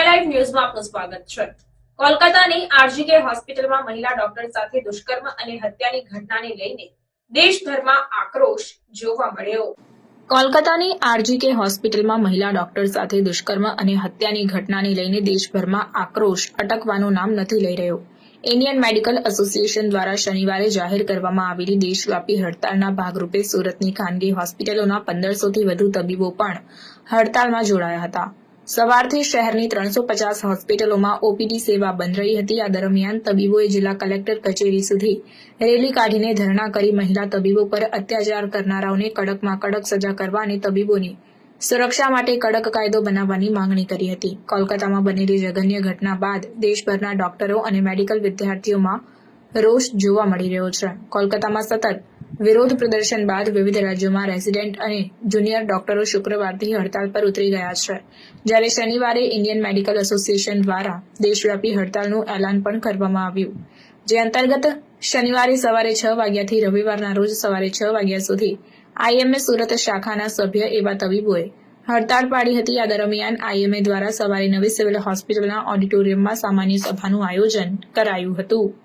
Live ન્યૂઝમાં આપનું સ્વાગત છે. કોલકાતાની આરજીકે હોસ્પિટલમાં મહિલા ડોક્ટર સાથે દુષ્કર્મ અને હત્યાની ઘટનાને લઈને દેશભરમાં આક્રોશ જોવા મળ્યો. કોલકાતાની આરજીકે હોસ્પિટલમાં મહિલા ડોક્ટર સાથે દુષ્કર્મ અને હત્યાની ઘટનાને લઈને દેશભરમાં આક્રોશ અટકવાનું નામ નથી લઈ રહ્યો. ઇન્ડિયન મેડિકલ એસોસિએશન દ્વારા શનિવારે જાહેર કરવામાં આવેલી દેશવ્યાપી હડતાલના ભાગરૂપે સુરતની ખાનગી હોસ્પિટલોના પંદરસોથી વધુ તબીબો પણ હડતાલમાં જોડાયા હતા. સવારથી શહેરની ત્રણસો પચાસ હોસ્પિટલોમાં ઓપીડી સેવા બંધ રહી હતી. આ દરમિયાન તબીબોએ જિલ્લા કલેક્ટર કચેરી સુધી રેલી કાઢીને ધરણા કરી મહિલા તબીબો પર અત્યાચાર કરનારાઓને કડકમાં કડક સજા કરવા અને તબીબોની સુરક્ષા માટે કડક કાયદો બનાવવાની માંગણી કરી હતી. કોલકાતામાં બનેલી જઘન્ય ઘટના બાદ દેશભરના ડોક્ટરો અને મેડિકલ વિદ્યાર્થીઓમાં રોષ જોવા મળી રહ્યો છે. કોલકાતામાં સતત વિરોધ પ્રદર્શન બાદ વિવિધ રાજ્યોમાં રેસિડેન્ટ અને જુનિયર ડોક્ટરો શુક્રવારથી હડતાલ પર ઉતરી ગયા છે. જ્યારે શનિવારે ઇન્ડિયન મેડિકલ એસોસિએશન દ્વારા દેશવ્યાપી હડતાલનું એલાન પણ કરવામાં આવ્યું. જે અંતર્ગત શનિવારે સવારે છ વાગ્યાથી રવિવારના રોજ સવારે છ વાગ્યા સુધી આઈએમએ સુરત શાખાના સભ્ય એવા તબીબોએ હડતાળ પાડી હતી. આ દરમિયાન આઈએમએ દ્વારા સવારે નવી સિવિલ હોસ્પિટલના ઓડિટોરિયમમાં સામાન્ય સભાનું આયોજન કરાયું હતું.